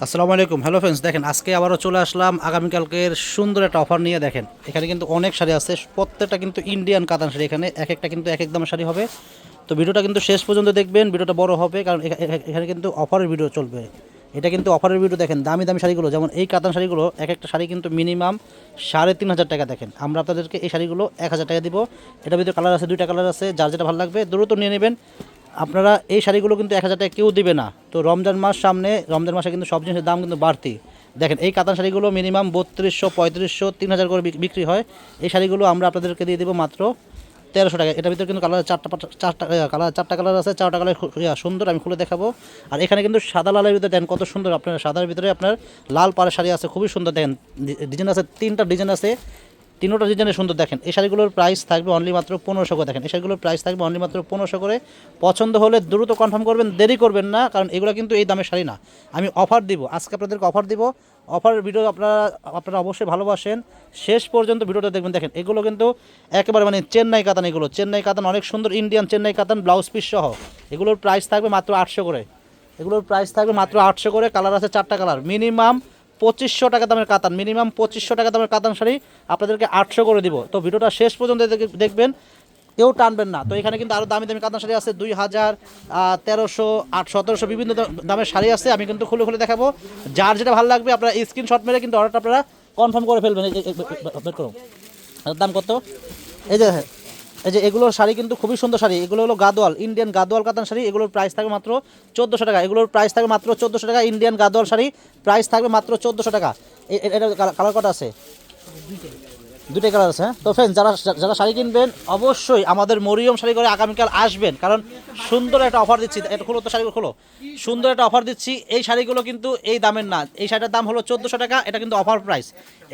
আসসালামু আলাইকুম। Hello friends দেখেন, আজকে আবারও চলে আসলাম। আগামীকালকের সুন্দর একটা অফার নিয়ে দেখেন। এখানে কিন্তু অনেক শাড়ি আছে। প্রত্যেকটা কিন্তু ইন্ডিয়ান কাতান শাড়ি। এখানে এক একটা কিন্তু এক এক দামের শাড়ি হবে। তো ভিডিওটা কিন্তু শেষ পর্যন্ত দেখবেন। ভিডিওটা বড় হবে, কারণ এখা- এখা- এখানে কিন্তু অফারের ভিডিও চলবে। এটা কিন্তু অফারের ভিডিও দেখেন, দামি দামি শাড়িগুলো। যেমন এই কাতান শাড়িগুলো এক একটা শাড়ি কিন্তু মিনিমাম সাড়ে তিন হাজার টাকা দেখেন। আমরা আপনাদেরকে এই শাড়িগুলো এক হাজার টাকা দিব। এটা ভিতরে কালার আছে, দুইটা কালার আছে। যার যেটা ভালো লাগবে, দ্রুত নিয়ে নেবেন। আপনারা এই শাড়িগুলো কিন্তু এক হাজার টাকা কেউ দেবে না। তো রমজান মাস সামনে, রমজান মাসে কিন্তু সব জিনিসের দাম কিন্তু বাড়তি। দেখেন, এই কাতান শাড়িগুলো মিনিমাম বত্রিশশো, পঁয়ত্রিশশো, তিন হাজার করে বিক্রি হয়। এই শাড়িগুলো আমরা আপনাদেরকে দিয়ে দেবো মাত্র তেরোশো টাকা। এটার ভিতরে কিন্তু কালার চারটা চারটা কালার চারটা কালার আছে, চারটা কালার সুন্দর, আমি খুলে দেখাবো। আর এখানে কিন্তু সাদা লালের ভিতরে দেন কত সুন্দর আপনার, সাদার ভিতরে আপনার লাল পাড়ের শাড়ি আছে, খুবই সুন্দর। দেখেন ডিজাইন আছে, তিনটা ডিজাইন আছে। তিনোটা ডিজাইনের সুন্দর দেখেন। এই শাড়িগুলোর প্রাইস থাকবে অনলি মাত্র পনেরোশো করে দেখেন। এই শাড়িগুলোর প্রাইস থাকবে অনলি মাত্র পনেরোশো করে। পছন্দ হলে দ্রুত কনফার্ম করবেন, দেরি করবেন না, কারণ এগুলো কিন্তু এই দামের শাড়ি না। আমি অফার দিব, আজকে আপনাদেরকে অফার দিব। অফার ভিডিও আপনারা আপনারা অবশ্যই ভালোবাসেন। শেষ পর্যন্ত ভিডিওটা দেখবেন। দেখেন, এগুলো কিন্তু একেবারে মানে চেন্নাই কাতান এগুলো। চেন্নাই কাতান অনেক সুন্দর ইন্ডিয়ান চেন্নাই কাতান ব্লাউজ পিস সহ। এগুলোর প্রাইস থাকবে মাত্র আটশো করে। এগুলোর প্রাইস থাকবে মাত্র আটশো করে। কালার আছে চারটা কালার মিনিমাম পঁচিশশো টাকা দামের কাতান মিনিমাম পঁচিশশো টাকা দামের কাতান শাড়ি আপনাদেরকে আটশো করে দিব। তো ভিডিওটা শেষ পর্যন্ত দেখবেন, কেউ টানবেন না। তো এখানে কিন্তু আরও দামি দামি কাতান শাড়ি আছে, দুই হাজার তেরোশো আট সতেরোশো, বিভিন্ন দামের শাড়ি আছে। আমি কিন্তু খুলে খুলে দেখাবো। যার যেটা ভালো লাগবে, আপনারা স্ক্রিনশট মেরে কিন্তু অর্ডারটা আপনারা কনফার্ম করে ফেলবেন। দাম কত? এই যে এই যে এগুলোর শাড়ি কিন্তু খুবই সুন্দর শাড়ি। এগুলো হলো গাদোয়াল ইন্ডিয়ান গাদোয়াল কাতান শাড়ি। এগুলোর প্রাইস থাকবে মাত্র চোদ্দোশো টাকা। এগুলোর প্রাইস থাকবে মাত্র চোদ্দোশো টাকা। ইন্ডিয়ান গাদোয়াল শাড়ি প্রাইস থাকবে মাত্র চোদ্দোশো টাকা। এটা কালার কটা আছে? দুটাই কালার আছে হ্যাঁ? তো ফ্রেন্ড যারা যারা শাড়ি কিনবেন, অবশ্যই আমাদের মরিয়ম শাড়ি করে আগামীকাল আসবেন। কারণ সুন্দর একটা অফার দিচ্ছি। এটা খুলো তো শাড়িগুলো খুলো। সুন্দর একটা অফার দিচ্ছি। এই শাড়িগুলো কিন্তু এই দামের না। এই শাড়িটার দাম হলো চোদ্দোশো টাকা। এটা কিন্তু অফার প্রাইস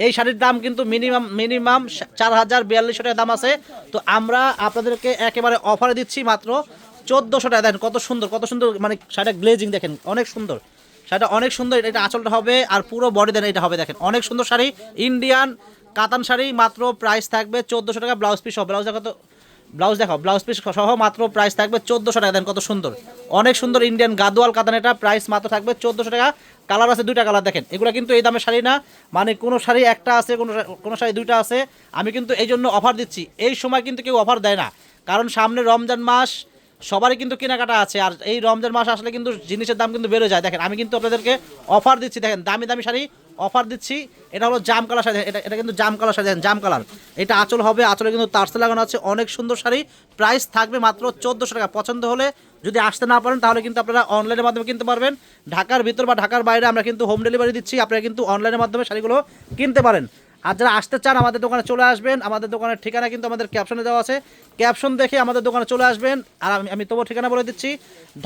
এই শাড়ির দাম কিন্তু মিনিমাম মিনিমাম চার হাজার বিয়াল্লিশশো টাকা দাম আছে। তো আমরা আপনাদেরকে একেবারে অফারে দিচ্ছি মাত্র চোদ্দোশো টাকা। দেখেন কত সুন্দর কত সুন্দর মানে শাড়িটা গ্লেজিং দেখেন, অনেক সুন্দর। শাড়িটা অনেক সুন্দর। এটা আঁচলটা হবে আর পুরো বডি দেন এটা হবে দেখেন। অনেক সুন্দর শাড়ি। ইন্ডিয়ান কাতান শাড়ি মাত্র প্রাইস থাকবে চোদ্দোশো টাকা ব্লাউজ পিস সহ ব্লাউজ দেখো তো ব্লাউজ দেখো ব্লাউজ পিস সহ মাত্র প্রাইস থাকবে চোদ্দোশো টাকা। দেন কত সুন্দর। অনেক সুন্দর ইন্ডিয়ান গাদোয়াল কাতান এটা প্রাইস মাত্র থাকবে চোদ্দোশো টাকা। কালার আছে দুইটা কালার দেখেন। এগুলো কিন্তু এই দামের শাড়ি না। মানে কোনো শাড়ি একটা আছে, কোনো কোনো শাড়ি দুইটা আছে। আমি কিন্তু এই জন্য অফার দিচ্ছি। এই সময় কিন্তু কেউ অফার দেয় না। কারণ সামনে রমজান মাস, সবারই কিন্তু কেনাকাটা আছে। আর এই রমজান মাস আসলে কিন্তু জিনিসের দাম কিন্তু বেড়ে যায়। দেখেন, আমি কিন্তু আপনাদেরকে অফার দিচ্ছি। দেখেন, দামি দামি শাড়ি অফার দিচ্ছি। এটা হলো জাম কালার শাড়ি এটা এটা কিন্তু জাম কালার শাড়ি জাম কালার। এটা আঁচল হবে, আঁচলে কিন্তু তারসে লাগানো আছে, অনেক সুন্দর শাড়ি। প্রাইস থাকবে মাত্র চোদ্দোশো টাকা। পছন্দ হলে যদি আসতে না পারেন, তাহলে কিন্তু আপনারা অনলাইনের মাধ্যমে কিনতে পারবেন। ঢাকার ভিতর বা ঢাকার বাইরে আমরা কিন্তু হোম ডেলিভারি দিচ্ছি, আপনারা কিন্তু অনলাইনের মাধ্যমে শাড়িগুলো কিনতে পারেন। আর যারা আসতে চান, আমাদের দোকানে চলে আসবেন। আমাদের দোকানের ঠিকানা কিন্তু আমাদের ক্যাপশনে দেওয়া আছে। ক্যাপশন দেখে আমাদের দোকানে চলে আসবেন। আর আমি আমি তবু ঠিকানা বলে দিচ্ছি।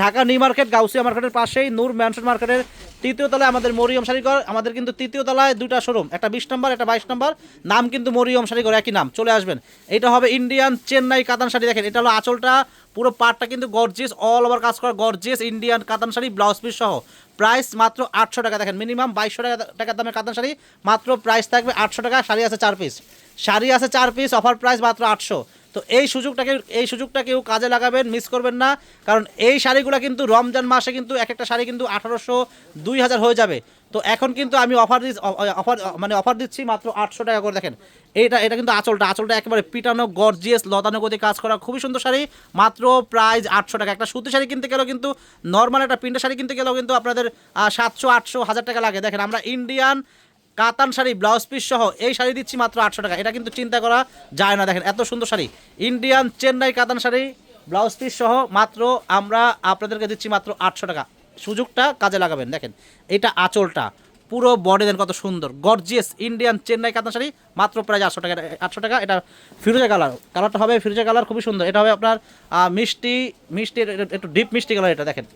ঢাকা নিউ মার্কেট, গাউসিয়া মার্কেটের পাশেই, নূর ম্যানশন মার্কেটের তৃতীয় তলায় আমাদের মরিয়ম শাড়িঘর। আমাদের কিন্তু তৃতীয় তলায় দুইটা শোরুম একটা বিশ নম্বর, একটা বাইশ নম্বর। নাম কিন্তু মরিয়ম শাড়িঘর, একই নাম। চলে আসবেন। এটা হবে ইন্ডিয়ান চেন্নাই কাতান শাড়ি, দেখেন, এটা হলো আঁচলটা। পুরো পাটটা কিন্তু গর্জিয়াস অল ওভার কাজ করা gorgeous Indian katan sari blouse piece সহ। প্রাইস মাত্র আটশো টাকা, দেখেন মিনিমাম বাইশশো টাকা টাকা দামের কাতান শাড়ি, মাত্র প্রাইস থাকবে আটশো টাকা, শাড়ি আছে চার পিস শাড়ি আছে চার পিস অফার প্রাইস মাত্র আটশো। তো এই সুযোগটাকে এই সুযোগটা কেউ কাজে লাগাবেন মিস করবেন না। কারণ এই শাড়িগুলো কিন্তু রমজান মাসে কিন্তু এক একটা শাড়ি কিন্তু আঠারোশো, দুই হাজার হয়ে যাবে। তো এখন কিন্তু আমি অফার দিচ্ছি অফার মানে অফার দিচ্ছি মাত্র আটশো টাকা করে, দেখেন। এইটা, এটা কিন্তু আঁচলটা আঁচলটা একেবারে পিটানো গর্জিয়াস লতানুগতি কাজ করা খুবই সুন্দর শাড়ি, মাত্র প্রাইস আটশো টাকা। একটা সুতি শাড়ি কিনতে গেলেও কিন্তু নর্মাল একটা প্রিন্টের শাড়ি কিনতে গেলেও কিন্তু আপনাদের সাতশো, আটশো, হাজার টাকা লাগে। দেখেন, আমরা Indian katan sari blouse piece সহ এই শাড়ি দিচ্ছি মাত্র আটশো টাকা। এটা কিন্তু চিন্তা করা যায় না, দেখেন, এত সুন্দর শাড়ি। ইন্ডিয়ান চেন্নাই কাতান শাড়ি ব্লাউজ পিস সহ মাত্র আমরা আপনাদেরকে দিচ্ছি মাত্র আটশো টাকা। সুযোগটা কাজে লাগাবেন। দেখেন, এটা আঁচলটা। পুরো বডি দেন কত সুন্দর। গর্জিয়াস ইন্ডিয়ান চেন্নাই কাতান শাড়ি, মাত্র প্রায় আটশো টাকা আটশো টাকা। এটা ফিরোজা কালার কালারটা হবে ফিরোজা কালার খুবই সুন্দর। এটা হবে আপনার মিষ্টি মিষ্টি একটু ডিপ মিষ্টি কালার এটা, দেখেন।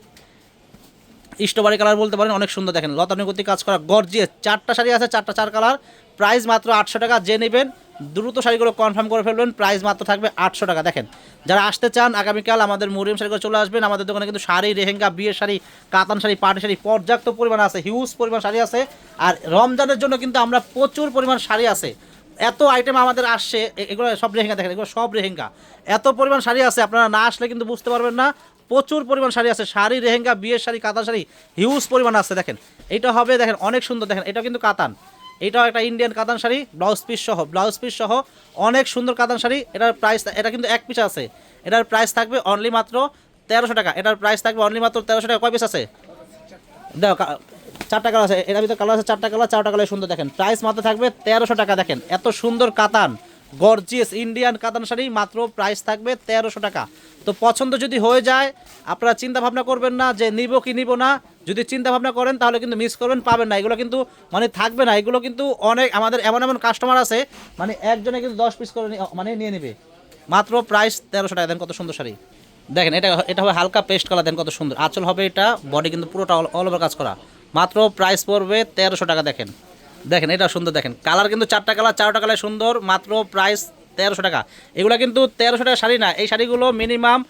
স্ট্রবেরি কালার বলতে পারেন, অনেক সুন্দর। দেখেন, লতানুগতি কাজ করা গর্জিয়াস চারটা শাড়ি আছে, চারটা চার কালার প্রাইস মাত্র আটশো টাকা, যে নেবেন দ্রুত শাড়িগুলো কনফার্ম করে ফেলবেন। প্রাইস মাত্র থাকবে আটশো টাকা। দেখেন, যারা আসতে চান, আগামীকাল আমাদের মরিয়ম শাড়িগুলো চলে আসবেন। আমাদের দোকানে কিন্তু শাড়ি রেহেঙ্গা বিয়ের শাড়ি, কাতান শাড়ি, পাটি শাড়ি, পর্যাপ্ত পরিমাণ আছে হিউজ পরিমাণ শাড়ি আছে। আর রমজানের জন্য কিন্তু আমরা প্রচুর পরিমাণ শাড়ি আছে। এত আইটেম আমাদের আসছে এগুলো সব রেহেঙ্গা দেখেন, এগুলো সব রেহেঙ্গা এত পরিমাণ শাড়ি আছে, আপনারা না আসলে কিন্তু বুঝতে পারবেন না। প্রচুর পরিমাণ শাড়ি আছে, শাড়ি রেহেঙ্গা বিয়ের শাড়ি, কাতান শাড়ি হিউজ পরিমাণ আছে, দেখেন। এটা হবে, দেখেন, অনেক সুন্দর, দেখেন, এটা কিন্তু কাতান। এটাও একটা Indian katan sari blouse piece সহ ব্লাউজ পিস সহ অনেক সুন্দর কাতান শাড়ি। এটার প্রাইস এটা কিন্তু এক পিস আছে। এটার প্রাইস থাকবে অনলি মাত্র তেরোশো টাকা। এটার প্রাইস থাকবে অনলি মাত্র তেরোশো টাকা। কয় পিস আছে? দেখো চারটা কালার আছে। এটার ভিতরে কালার আছে চারটা কালার চারটা কালার সুন্দর দেখেন। প্রাইস মাত্র থাকবে তেরোশো টাকা দেখেন। এত সুন্দর কাতান গর্জিয়াস ইন্ডিয়ান কাতান শাড়ি, মাত্র প্রাইস থাকবে তেরোশো টাকা। তো পছন্দ যদি হয়ে যায়, আপনারা চিন্তা ভাবনা করবেন না যে নিব কি নিব না। যদি চিন্তা ভাবনা করেন, তাহলে কিন্তু মিস করবেন, পাবেন না। এগুলো কিন্তু মানে থাকবে না। এগুলো কিন্তু অনেক, আমাদের এমন এমন কাস্টমার আছে মানে একজনে কিন্তু দশ পিস করে মানে নিয়ে নেবে। মাত্র প্রাইস তেরোশো টাকা। দেন কত সুন্দর শাড়ি। দেখেন, এটা এটা হবে হালকা পেস্ট কালার দেন কত সুন্দর। আঁচল হবে এটা বডি কিন্তু পুরোটা অল ওভার কাজ করা। মাত্র প্রাইস পড়বে তেরোশো টাকা, দেখেন। দেখেন, এটা সুন্দর, দেখেন। কালার কিন্তু চারটা কালার চারটা কালার সুন্দর, মাত্র প্রাইস তেরোশো টাকা। এগুলো কিন্তু তেরোশো টাকা শাড়ি না। এই শাড়িগুলো মিনিমাম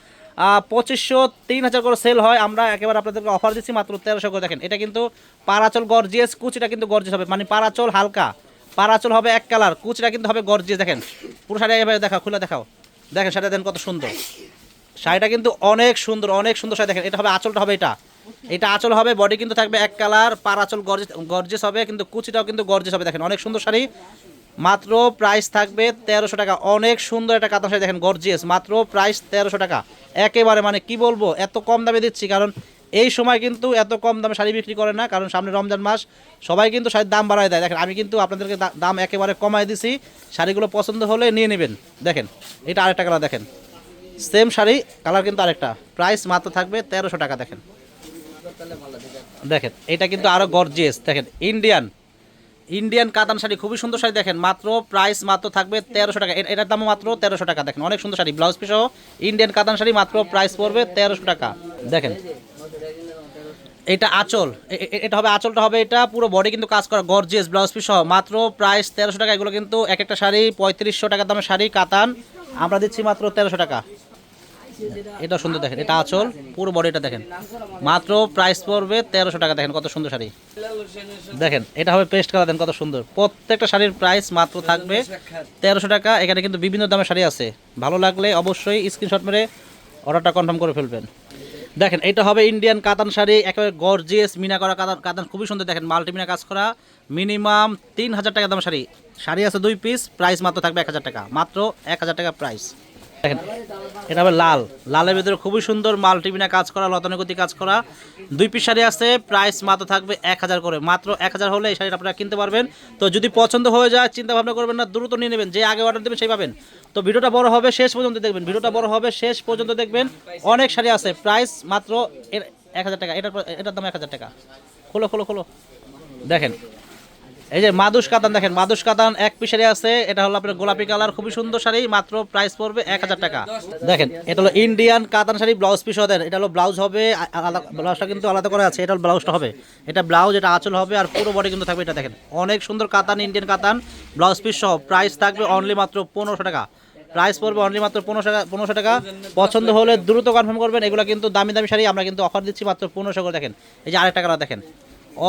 পঁচিশশো তিন হাজার করে সেল হয়। আমরা একেবারে আপনাদেরকে অফার দিচ্ছি মাত্র তেরোশো করে। দেখেন, এটা কিন্তু পারাচল গর্জিয়াস কুচিটা কিন্তু গর্জিয়াস হবে। মানে পারাচল হালকা। পারাচল হবে এক কালার কুচিটা কিন্তু হবে গর্জিয়াস দেখেন, পুরো শাড়ি এভাবে দেখাও, খুলে দেখাও। দেখেন, শাড়িটা দেন কত সুন্দর। শাড়িটা কিন্তু অনেক সুন্দর অনেক সুন্দর শাড়ি। দেখেন, এটা হবে আঁচলটা হবে এটা। এটা আঁচল হবে বডি কিন্তু থাকবে এক কালার পার আঁচল গর্জেস গর্জেস হবে, কিন্তু কুচিটাও কিন্তু গর্জেস হবে। দেখেন, অনেক সুন্দর শাড়ি। মাত্র প্রাইস থাকবে তেরোশো টাকা। অনেক সুন্দর একটা কাতান শাড়ি দেখেন গর্জিয়াস মাত্র প্রাইস তেরোশো টাকা। একেবারে মানে কি বলব, এত কম দামে দিচ্ছি, কারণ এই সময় কিন্তু এত কম দামে শাড়ি বিক্রি করে না, কারণ সামনে রমজান মাস, সবাই কিন্তু শাড়ির দাম বাড়ায় দেয়। দেখেন, আমি কিন্তু আপনাদেরকে দাম একেবারে কমায় দিছি, শাড়িগুলো পছন্দ হলে নিয়ে নেবেন। দেখেন, এটা আরেকটা কালার দেখেন। সেম শাড়ি কালার কিন্তু আরেকটা। প্রাইস মাত্র থাকবে তেরোশো টাকা, দেখেন। দেখেন, এটা কিন্তু আরও গর্জিয়াস দেখেন ইন্ডিয়ান ইন্ডিয়ান কাতান শাড়ি খুবই সুন্দর শাড়ি দেখেন, মাত্র প্রাইস মাত্র থাকবে তেরোশো টাকা। এটার দামও মাত্র তেরোশো টাকা দেখেন, অনেক সুন্দর শাড়ি ব্লাউজ পিসও ইন্ডিয়ান কাতান শাড়ি মাত্র প্রাইস পড়বে তেরোশো টাকা। দেখেন, এটা আঁচল এটা হবে, আঁচলটা হবে এটা পুরো বডি কিন্তু কাজ করা গর্জিয়াস ব্লাউজ পিস সহ, মাত্র প্রাইস তেরোশো টাকা। এগুলো কিন্তু এক একটা শাড়ি পঁয়ত্রিশশো টাকা দামের শাড়ি, কাতান। আমরা দিচ্ছি মাত্র তেরোশো টাকা। এটা সুন্দর দেখেন, এটা আঁচল, পুরো বডিটা দেখেন। মাত্র প্রাইস পড়বে তেরোশো টাকা, দেখেন কত সুন্দর শাড়ি। দেখেন, এটা হবে পেস্ট কালার দেন কত সুন্দর। প্রত্যেকটা শাড়ির প্রাইস মাত্র থাকবে তেরোশো টাকা, এখানে কিন্তু বিভিন্ন দামের শাড়ি আছে। ভালো লাগলে অবশ্যই স্ক্রিনশট মেরে অর্ডারটা কনফার্ম করে ফেলবেন। দেখেন, এটা হবে ইন্ডিয়ান কাতান শাড়ি, একেবারে গর্জিয়াস মিনা করা কাতান কাতান খুবই সুন্দর, দেখেন মাল্টি মিনা কাজ করা মিনিমাম তিন হাজার টাকা দাম শাড়ি। শাড়ি আছে দুই পিস প্রাইস মাত্র থাকবে এক হাজার টাকা, মাত্র এক হাজার টাকা প্রাইস দেখেন, এটা হবে লাল। লালের ভিতরে খুবই সুন্দর মাল্টিমিনা কাজ করা, লতানুগতি কাজ করা। দুই পিস শাড়ি আছে প্রাইস মাত্র থাকবে এক হাজার করে। মাত্র এক হাজার হলে এই শাড়িটা আপনারা কিনতে পারবেন। তো যদি পছন্দ হয়ে যায়, চিন্তা ভাবনা করবেন না, দ্রুত নিয়ে নেবেন। যে আগে অর্ডার দেবেন সেই পাবেন। তো ভিডিওটা বড় হবে, শেষ পর্যন্ত দেখবেন। ভিডিওটা বড় হবে, শেষ পর্যন্ত দেখবেন। অনেক শাড়ি আছে প্রাইস মাত্র এক হাজার টাকা। এটার এটার দাম এক হাজার টাকা। খোলো খোলো খোলো। দেখেন এই যে মাদুস কাতান দেখেন, মাদুস কাতান এক পিসারি আছে, এটা হলো আপনার গোলাপি কালার, খুবই সুন্দর শাড়ি, মাত্র প্রাইস পড়বে এক হাজার টাকা। দেখেন, এটা হলো Indian katan sari blouse piece দেন এটা হলো ব্লাউজ হবে ব্লাউজটা কিন্তু আলাদা করে আছে, এটা ব্লাউজটা হবে। এটা ব্লাউজ এটা আঁচল হবে, আর পুরো বডি কিন্তু থাকবে এটা দেখেন। অনেক সুন্দর katan Indian katan blouse piece সহ প্রাইস থাকবে অনলি মাত্র পনেরোশো টাকা। প্রাইস পড়বে অনলি মাত্র পনেরোশো টাকা পনেরোশো টাকা। পছন্দ হলে দ্রুত কনফার্ম করবেন, এগুলো কিন্তু দামি দামি শাড়ি, আমরা কিন্তু অফার দিচ্ছি মাত্র পনেরোশো করে, দেখেন। এই যে আরেকটা কালার দেখেন।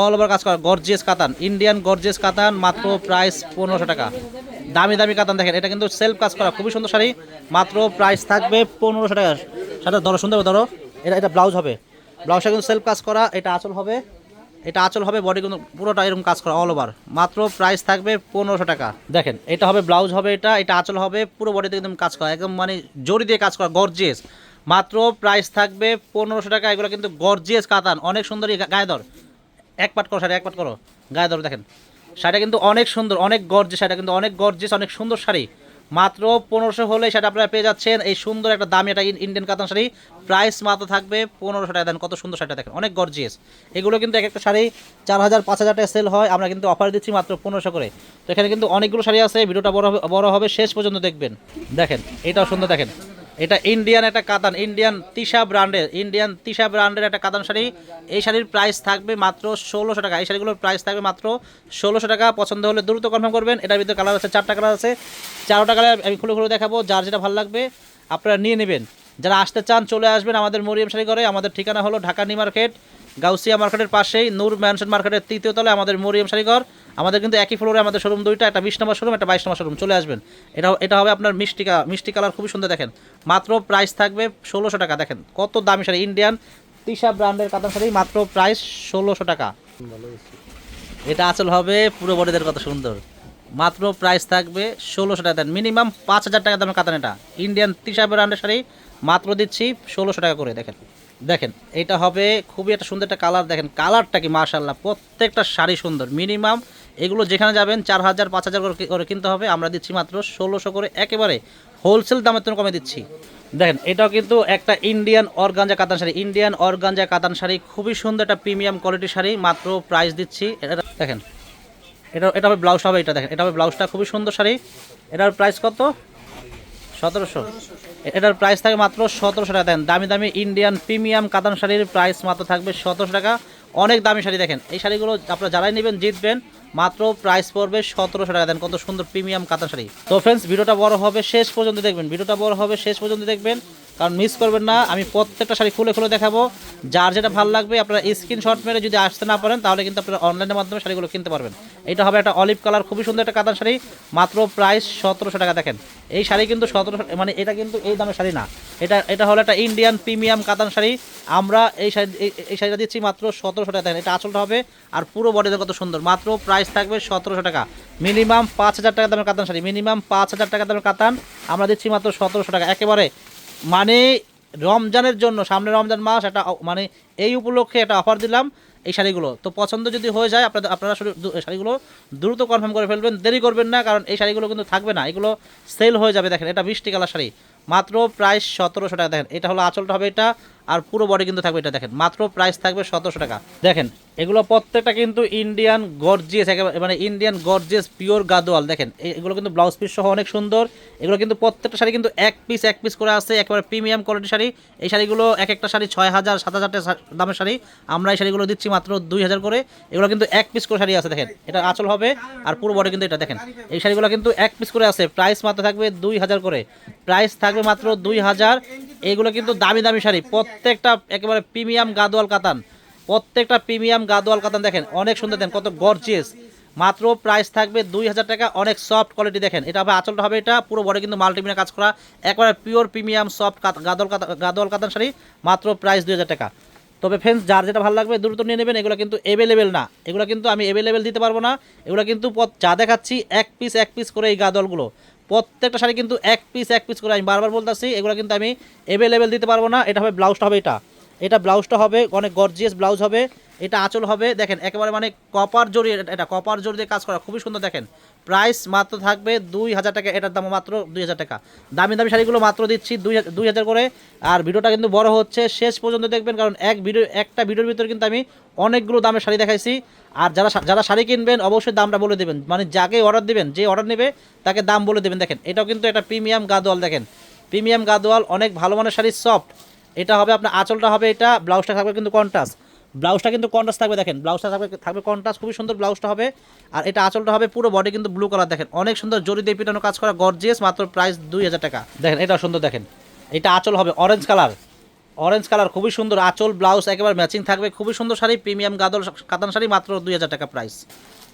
অল ওভার কাজ করা গর্জিয়াস কাতান ইন্ডিয়ান গর্জিয়াস কাতান, মাত্র প্রাইস পনেরোশো টাকা। দামি দামি কাতান দেখেন, এটা কিন্তু সেলফ কাজ করা, খুবই সুন্দর শাড়ি, মাত্র প্রাইস থাকবে পনেরোশো টাকা। সাথে ধরো, সুন্দর ধরো, এটা এটা ব্লাউজ হবে। ব্লাউজটা কিন্তু সেলফ কাজ করা, এটা আঁচল হবে, এটা আঁচল হবে বডি কিন্তু পুরোটা এরকম কাজ করা অল ওভার মাত্র প্রাইস থাকবে পনেরোশো টাকা। দেখেন, এটা হবে ব্লাউজ হবে এটা এটা আঁচল হবে, পুরো বডিতে একদম কাজ করা, একদম মানে জড়ি দিয়ে কাজ করা গর্জিয়াস মাত্র প্রাইস থাকবে পনেরোশো টাকা, এগুলো কিন্তু গর্জিয়াস কাতান, অনেক সুন্দর এই গায়ে দর এক পাট করো, শাড়ি এক পাট করো। গায়ে ধরো, দেখেন। শাড়িটা কিন্তু অনেক সুন্দর, অনেক গর্জে শাড়িটা কিন্তু অনেক গর্জেস অনেক সুন্দর শাড়ি। মাত্র পনেরোশো হলে সেটা আপনারা পেয়ে যাচ্ছেন এই সুন্দর একটা দামি একটা ইন্ডিয়ান কাতান শাড়ি। প্রাইস মাত্র থাকবে পনেরোশো টাকা। দেন কত সুন্দর শাড়িটা, দেখেন, অনেক গর্জিয়াস এগুলো কিন্তু এক একটা শাড়ি চার হাজার, পাঁচ হাজার টাকা সেল হয়। আমরা কিন্তু অফার দিচ্ছি মাত্র পনেরোশো করে। তো এখানে কিন্তু অনেকগুলো শাড়ি আছে। ভিডিওটা বড় বড় হবে, শেষ পর্যন্ত দেখবেন। দেখেন, এটাও সুন্দর, দেখেন। এটা ইন্ডিয়ান একটা কাতান ইন্ডিয়ান তিশা ব্র্যান্ডের ইন্ডিয়ান তিশা ব্র্যান্ডের একটা কাতান শাড়ি। এই শাড়ির প্রাইস থাকবে মাত্র ষোলোশো টাকা। এই শাড়িগুলোর প্রাইস থাকবে মাত্র ষোলোশো টাকা। পছন্দ হলে দ্রুত কনফার্ম করবেন। এটার ভিতরে কালার আছে, চারটা কালার আছে। চারোটা কালার আমি খুলে খুলে দেখাবো, যার যেটা ভালো লাগবে আপনারা নিয়ে নেবেন। যারা আসতে চান, চলে আসবেন আমাদের মরিয়াম শাড়ি করে আমাদের ঠিকানা হলো ঢাকা নিউ মার্কেট গাউসিয়া মার্কেটের পাশেই, নূর ম্যানশন মার্কেটের তৃতীয় তলায় আমাদের মরিয়ম শাড়িঘর আমাদের কিন্তু একই ফ্লোরে আমাদের শোরুম দুইটা, একটা বিশ নম্বর শোরুম একটা বাইশ নম্বর শোরুম চলে আসবেন। এটা এটা হবে আপনার মিষ্টি মিষ্টি কালার খুবই সুন্দর, দেখেন। মাত্র প্রাইস থাকবে ষোলোশো টাকা, দেখেন। কত দামি শাড়ি ইন্ডিয়ান তিশা ব্র্যান্ডের কাতান শাড়ি, মাত্র প্রাইস ষোলোশো টাকা। এটা আসল হবে পুরো বডিদের কত সুন্দর। মাত্র প্রাইস থাকবে ষোলোশো টাকা, দেন মিনিমাম পাঁচ হাজার টাকা দামের কাতান এটা। ইন্ডিয়ান তিশা ব্র্যান্ডের শাড়ি, মাত্র দিচ্ছি ষোলোশো টাকা করে, দেখেন। দেখেন, এটা হবে খুবই একটা সুন্দর একটা কালার দেখেন কালারটা কি মার্শাল্লাহ প্রত্যেকটা শাড়ি সুন্দর মিনিমাম এগুলো যেখানে যাবেন চার হাজার, পাঁচ হাজার করে কিনতে হবে, আমরা দিচ্ছি মাত্র ষোলোশো করে একেবারে হোলসেল দামের জন্য কমে দিচ্ছি। দেখেন, এটাও কিন্তু একটা ইন্ডিয়ান অর্গানজা কাতান শাড়ি ইন্ডিয়ান অর্গানজা কাতান শাড়ি, খুবই সুন্দর একটা প্রিমিয়াম কোয়ালিটির শাড়ি, মাত্র প্রাইস দিচ্ছি, এটা দেখেন, এটা এটা হবে ব্লাউজ হবে, এটা দেখেন, এটা হবে ব্লাউজটা খুবই সুন্দর শাড়ি, এটার প্রাইস কত? সতেরোশো। এটার প্রাইস থাকে মাত্র সতেরোশো টাকা। দেন, দামি দামি ইন্ডিয়ান প্রিমিয়াম কাতান শাড়ির প্রাইস মাত্র থাকবে সতেরোশো টাকা। অনেক দামি শাড়ি দেখেন। এই শাড়িগুলো আপনারা যারাই নেবেন, জিতবেন, মাত্র প্রাইস পড়বে সতেরোশো টাকা। দেন, কত সুন্দর প্রিমিয়াম কাতান শাড়ি। তো ফ্রেন্ডস ভিডিওটা বড় হবে শেষ পর্যন্ত দেখবেন। ভিডিওটা বড় হবে শেষ পর্যন্ত দেখবেন। কারণ মিস করবেন না, আমি প্রত্যেকটা শাড়ি খুলে খুলে দেখাবো। যার যেটা ভালো লাগবে, আপনারা স্ক্রিনশট মেরে যদি আসতে না পারেন, তাহলে কিন্তু আপনারা অনলাইনের মাধ্যমে শাড়িগুলো কিনতে পারবেন। এটা হবে একটা অলিভ কালার খুবই সুন্দর একটা কাতান শাড়ি, মাত্র প্রাইস সতেরোশো টাকা। দেখেন, এই শাড়ি কিন্তু সতেরোশো মানে এটা কিন্তু এই দামের শাড়ি না। এটা এটা হলো একটা ইন্ডিয়ান প্রিমিয়াম কাতান শাড়ি। আমরা এই শাড়ি, এই- শাড়িটা দিচ্ছি মাত্র সতেরোশো টাকা। দেখেন, এটা আঁচলটা হবে আর পুরো বডিতে কত সুন্দর। মাত্র প্রাইস থাকবে সতেরোশো টাকা। মিনিমাম পাঁচ হাজার টাকা দামের কাতান শাড়ি। মিনিমাম পাঁচ হাজার টাকা দামের কাতান আমরা দিচ্ছি মাত্র সতেরোশো টাকা। একেবারে মানে রমজানের জন্য, সামনে রমজান মাস একটা মানে এই উপলক্ষে একটা অফার দিলাম এই শাড়িগুলো। তো পছন্দ যদি হয়ে যায়, আপনাদের, আপনারা শাড়িগুলো দ্রুত কনফার্ম করে ফেলবেন। দেরি করবেন না, কারণ এই শাড়িগুলো কিন্তু থাকবে না। এগুলো সেল হয়ে যাবে, দেখেন, এটা বৃষ্টি কালার শাড়ি। মাত্র প্রায় সতেরোশো টাকা, দেখেন, এটা হলো আঁচলটা হবে এটা আর পুরো বডি কিন্তু থাকবে এটা দেখেন। মাত্র প্রাইস থাকবে সতেরোশো টাকা। দেখেন, এগুলো প্রত্যেকটা কিন্তু ইন্ডিয়ান গর্জিয়াস একেবারে মানে ইন্ডিয়ান গর্জিয়াস পিওর গাদোয়াল। দেখেন এগুলো কিন্তু ব্লাউজ পিস সহ অনেক সুন্দর। এগুলো কিন্তু প্রত্যেকটা শাড়ি কিন্তু এক পিস এক পিস করে আছে, একেবারে প্রিমিয়াম কোয়ালিটি শাড়ি। এই শাড়িগুলো এক একটা শাড়ি ছয় হাজার, সাত হাজার দামের শাড়ি। আমরা এই শাড়িগুলো দিচ্ছি মাত্র দুই হাজার করে। এগুলো কিন্তু এক পিস করে শাড়ি আছে, দেখেন। এটা আচল হবে। আর পুরো বডি কিন্তু এটা, দেখেন। এই শাড়িগুলো কিন্তু এক পিস করে আছে। প্রাইস মাত্র থাকবে দুই হাজার করে। প্রাইস থাকবে মাত্র দুই হাজার। এইগুলো কিন্তু দামি দামি শাড়ি। প্রত্যেকটা একেবারে প্রিমিয়াম গাদোয়াল কাতান, প্রত্যেকটা প্রিমিয়াম গাদোয়াল কাতান দেখেন, অনেক সুন্দর দেন কত গর্জিয়াস মাত্র প্রাইস থাকবে দুই হাজার টাকা, অনেক সফট কোয়ালিটি দেখেন। এটা হবে আচলটা হবে এটা, পুরো বডি কিন্তু মাল্টিমিনা কাজ করা, একবারে পিওর প্রিমিয়াম সফট গাদল গাদোয়াল কাতান শাড়ি, মাত্র প্রাইস দুই হাজার টাকা। তবে ফ্রেন্ডস যার যেটা ভালো লাগবে দ্রুত নিয়ে নেবেন, এগুলো কিন্তু অ্যাভেলেবেল না। এগুলো কিন্তু আমি অ্যাভেলেবেল দিতে পারব না, এগুলো কিন্তু যা দেখাচ্ছি, এক পিস এক পিস করে এই গাদলগুলো প্রত্যেকটা শাড়ি কিন্তু এক পিস এক পিস করে আমি বারবার বলতেছি, এগুলো কিন্তু আমি অ্যাভেলেবেল দিতে পারব না। এটা হবে ব্লাউজটা হবে এটা। এটা ব্লাউজটা হবে, অনেক গর্জিয়াস ব্লাউজ হবে। এটা আঁচল হবে, দেখেন, একেবারে মানে কপার জড়ি এটা- কপার জড়ি দিয়ে কাজ করা, খুবই সুন্দর, দেখেন। প্রাইস মাত্র থাকবে দুই হাজার টাকা, এটার দাম মাত্র দুই হাজার টাকা। দামি দামি শাড়িগুলো মাত্র দিচ্ছি দুই দুই হাজার করে। আর ভিডিওটা কিন্তু বড় হচ্ছে, শেষ পর্যন্ত দেখবেন, কারণ এক ভিডিও, একটা ভিডিওর ভিতরে কিন্তু আমি অনেকগুলো দামের শাড়ি দেখাইছি। আর যারা যারা শাড়ি কিনবেন, অবশ্যই দামটা বলে দেবেন। মানে যাকে অর্ডার দেবেন, যে অর্ডার নেবে, তাকে দাম বলে দেবেন। দেখেন, এটাও কিন্তু একটা প্রিমিয়াম গাদোয়াল, দেখেন। প্রিমিয়াম গাদোয়াল, অনেক ভালো মানের শাড়ি সফট এটা হবে আপনার, আঁচলটা হবে এটা, ব্লাউজটা থাকবে কিন্তু কন্ট্রাস্ট ব্লাউজটা কিন্তু কন্ট্রাস্ট থাকবে, দেখেন, ব্লাউজটা থাকবে থাকবে কন্ট্রাস্ট খুবই সুন্দর ব্লাউজটা হবে। আর এটা আঁচলটা হবে পুরো বডি কিন্তু ব্লু কালার দেখেন, অনেক সুন্দর জরি দিয়ে পিটানো কাজ করা গর্জিয়াস মাত্র প্রাইস দুই হাজার টাকা। দেখেন এটা সুন্দর, দেখেন, এটা আঁচল হবে অরেঞ্জ কালার অরেঞ্জ কালার খুবই সুন্দর আঁচল, ব্লাউজ একেবারে ম্যাচিং থাকবে, খুবই সুন্দর শাড়ি প্রিমিয়াম গাদল, কাতান শাড়ি, মাত্র দুই হাজার টাকা প্রাইস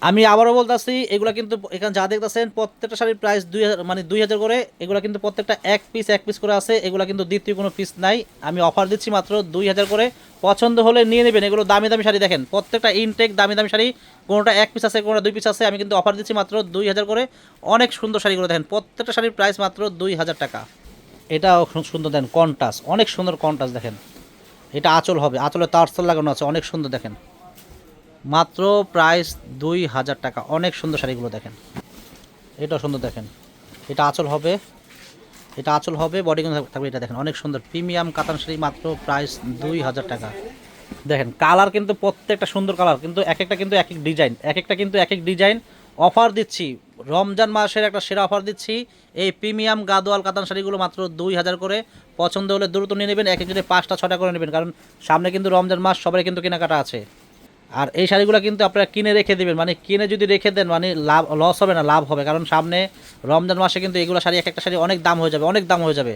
আমি আবারও বলতেছি, এগুলো কিন্তু এখানে যা দেখতেছেন, প্রত্যেকটা শাড়ির প্রাইস দুই হাজার মানে দুই হাজার করে, এগুলো কিন্তু প্রত্যেকটা এক পিস এক পিস করে আছে, এগুলো কিন্তু দ্বিতীয় কোনো পিস নাই। আমি অফার দিচ্ছি মাত্র দুই হাজার করে। পছন্দ হলে নিয়ে নেবেন, এগুলো দামি দামি শাড়ি দেখেন, প্রত্যেকটা ইনটেক দামি দামি শাড়ি, কোনোটা এক পিস আছে, কোনোটা দুই পিস আছে, আমি কিন্তু অফার দিচ্ছি মাত্র দুই হাজার করে। অনেক সুন্দর শাড়িগুলো দেখেন, প্রত্যেকটা শাড়ির প্রাইস মাত্র দুই হাজার টাকা। এটাও সুন্দর দেন কন্টাস অনেক সুন্দর কন্টাস দেখেন। এটা আঁচল হবে, আঁচলে তারসল লাগানো আছে, অনেক সুন্দর দেখেন। মাত্র প্রাইস দুই হাজার টাকা। অনেক সুন্দর শাড়িগুলো দেখেন। এটাও সুন্দর দেখেন। এটা আঁচল হবে। এটা আঁচল হবে বডি থাকবে, এটা দেখেন, অনেক সুন্দর। প্রিমিয়াম কাতান শাড়ি মাত্র প্রাইস দুই হাজার টাকা। দেখেন কালার কিন্তু প্রত্যেকটা সুন্দর কালার কিন্তু এক একটা কিন্তু এক এক ডিজাইন এক একটা কিন্তু এক এক ডিজাইন অফার দিচ্ছি। রমজান মাসের একটা সেরা অফার দিচ্ছি। এই প্রিমিয়াম গাদোয়াল কাতান শাড়িগুলো মাত্র দুই হাজার করে। পছন্দ হলে দ্রুত নিয়ে নেবেন, এক একজনে পাঁচটা, ছটা করে নেবেন। কারণ সামনে কিন্তু রমজান মাস সবাই কিন্তু কেনাকাটা আছে। আর এই শাড়িগুলো কিন্তু আপনারা কিনে রেখে দেবেন। মানে কিনে যদি রেখে দেন মানে লাভ লস হবে না, লাভ হবে। কারণ সামনে রমজান মাসে কিন্তু এগুলো শাড়ি, এক একটা শাড়ি অনেক দাম হয়ে যাবে, অনেক দাম হয়ে যাবে।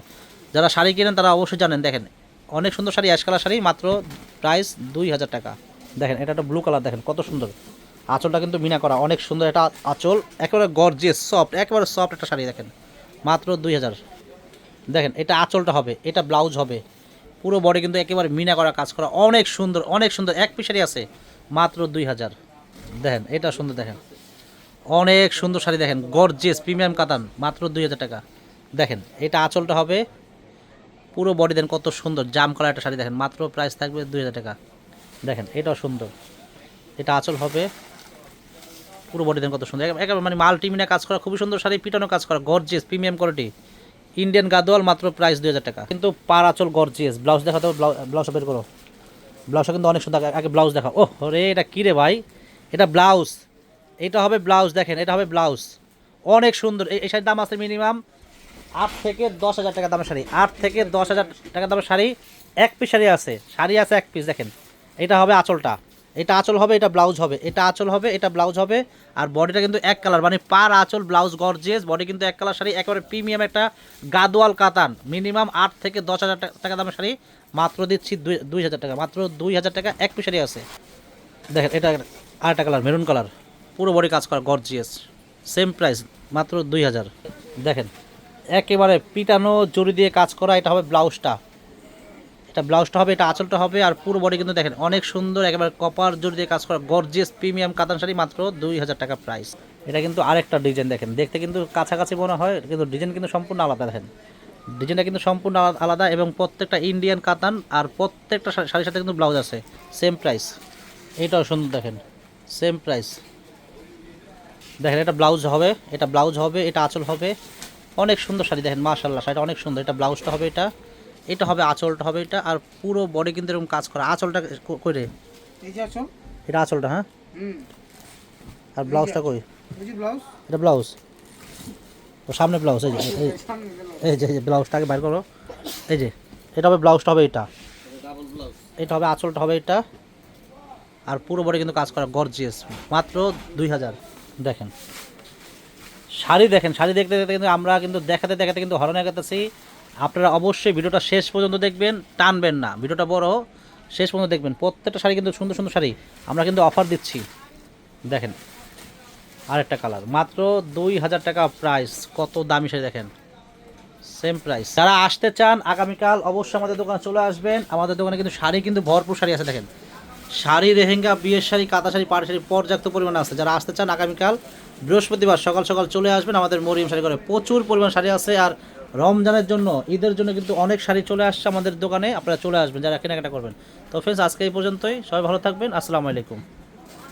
যারা শাড়ি কিনেন তারা অবশ্যই জানেন, দেখেন, অনেক সুন্দর শাড়ি অ্যাশ কালার শাড়ি, মাত্র প্রাইস দুই হাজার টাকা। দেখেন, এটা একটা ব্লু কালার দেখেন, কত সুন্দর। আঁচলটা কিন্তু মিনা করা, অনেক সুন্দর এটা আঁচল, একেবারে গর্জিয়াস সফট একেবারে সফট একটা শাড়ি, দেখেন, মাত্র দুই হাজার। দেখেন, এটা আঁচলটা হবে, এটা ব্লাউজ হবে। পুরো বডি কিন্তু একেবারে মিনা করা কাজ করা অনেক সুন্দর অনেক সুন্দর। এক পিসারি আছে, মাত্র দুই হাজার। দেখেন, এটা সুন্দর দেখেন। অনেক সুন্দর শাড়ি দেখেন গর্জিয়াস প্রিমিয়াম কাতান, মাত্র দুই হাজার টাকা। দেখেন, এটা আঁচলটা হবে, পুরো বডি দেন কত সুন্দর, জাম কালার একটা শাড়ি দেখেন, মাত্র প্রাইস থাকবে দুই হাজার টাকা। দেখেন, এটাও সুন্দর। এটা আঁচল হবে, পুরো বডি দেন কত সুন্দর। একেবারে- মানে মাল্টিমিনা কাজ করা, খুবই সুন্দর শাড়ি, পিটানো কাজ করা gorgeous premium quality Indian Gadwal মাত্র প্রাইস দুই হাজার টাকা। কিন্তু পার আচল গর্জিয়াস ব্লাউজ দেখাতে ব্লাউজ বের করো ব্লাউজটা কিন্তু অনেক সুন্দর। আগে- ব্লাউজ দেখাও ও রে এটা কী রে ভাই? এটা ব্লাউজ এটা হবে ব্লাউজ দেখেন, এটা হবে ব্লাউজ অনেক সুন্দর। এই শাড়ির দাম আছে মিনিমাম আট থেকে দশ হাজার টাকা দামের শাড়ি। আট থেকে দশ হাজার টাকা দামের শাড়ি। এক পিস শাড়ি আছে। শাড়ি আছে এক পিস দেখেন। এটা হবে আঁচলটা। এটা আঁচল হবে, এটা ব্লাউজ হবে। এটা আঁচল হবে, এটা ব্লাউজ হবে। আর বডিটা কিন্তু এক কালার মানে পার আঁচল ব্লাউজ গর্জিয়াস বডি কিন্তু এক কালার শাড়ি, একেবারে প্রিমিয়াম একটা গাদোয়াল কাতান। মিনিমাম আট থেকে দশ হাজার টাকা দামের শাড়ি। মাত্র দিচ্ছি দুই দুই হাজার টাকা, মাত্র দুই হাজার টাকা এক পিস শাড়ি আছে। দেখেন, এটা আরেকটা কালার মেরুন কালার পুরো বডি কাজ করা গর্জিয়াস সেম প্রাইস মাত্র দুই হাজার। দেখেন, একেবারে পিটানো জড়ি দিয়ে কাজ করা, এটা হবে ব্লাউজটা এটা ব্লাউজটা হবে, এটা আঁচলটা হবে, আর পুরো বডি কিন্তু দেখেন, অনেক সুন্দর, একেবারে কপার জোর দিয়ে কাজ করা গর্জিয়াস প্রিমিয়াম কাতান শাড়ি মাত্র দুই হাজার টাকা প্রাইস এটা কিন্তু আরেকটা ডিজাইন দেখেন, দেখতে কিন্তু কাছাকাছি মনে হয়, কিন্তু ডিজাইন কিন্তু সম্পূর্ণ আলাদা দেখেন। ডিজাইনটা কিন্তু সম্পূর্ণ আলা- আলাদা এবং প্রত্যেকটা ইন্ডিয়ান কাতান আর প্রত্যেকটা শাড়ির সাথে কিন্তু ব্লাউজ আছে সেম প্রাইস এটাও সুন্দর দেখেন সেম প্রাইস দেখেন, এটা ব্লাউজ হবে, এটা ব্লাউজ হবে, এটা আঁচল হবে, অনেক সুন্দর শাড়ি দেখেন মাশাল্লাহ শাড়িটা অনেক সুন্দর, এটা ব্লাউজটা হবে এটা। এটা হবে আঁচলটা হবে এটা আর পুরো বডি কিন্তু এরকম কাজ করা। আঁচলটা ক- কই রে? এই যে আছো এটা আঁচলটা হ্যাঁ? হুম। আর ব্লাউজটা কই? এই যে ব্লাউজ এটা ব্লাউজ ও সামনে ব্লাউজ এই যে এই যে এই যে ব্লাউজটাকে বাইর করো। এই যে এটা হবে ব্লাউজটা হবে এটা। এটা হবে আঁচলটা হবে এটা। আর পুরো বডি কিন্তু কাজ করা গর্জিয়াস মাত্র দুই হাজার। দেখেন। শাড়ি দেখেন শাড়ি দেখতে দেখতে কিন্তু আমরা কিন্তু দেখাতে দেখাতে কিন্তু হরণে গেতেছি আপনারা অবশ্যই ভিডিওটা শেষ পর্যন্ত দেখবেন, টানবেন না। ভিডিওটা বড়, শেষ পর্যন্ত দেখবেন। প্রত্যেকটা শাড়ি কিন্তু সুন্দর সুন্দর শাড়ি। আমরা কিন্তু অফার দিচ্ছি। দেখেন, আরেকটা কালার মাত্র দুই হাজার টাকা প্রাইস কত দামি শাড়ি দেখেন। সেম প্রাইস যারা আসতে চান আগামীকাল, অবশ্যই আমাদের দোকানে চলে আসবেন। আমাদের দোকানে কিন্তু শাড়ি কিন্তু ভরপুর শাড়ি আছে, দেখেন। শাড়ি রেহেঙ্গা বিয়ের শাড়ি কাতা শাড়ি পাড় শাড়ি পর্যাপ্ত পরিমাণে আছে। যারা আসতে চান আগামীকাল, বৃহস্পতিবার সকাল সকাল চলে আসবেন। আমাদের মরিয়ম শাড়ি করে প্রচুর পরিমাণ শাড়ি আছে। আর রমজানের জন্য, ঈদের জন্য কিন্তু অনেক শাড়ি চলে আসছে আমাদের দোকানে, আপনারা চলে আসবেন, যারা কেনাকাটা করবেন। তো ফ্রেন্ডস আজকে এই পর্যন্তই, সবাই ভালো থাকবেন, আসসালামু আলাইকুম।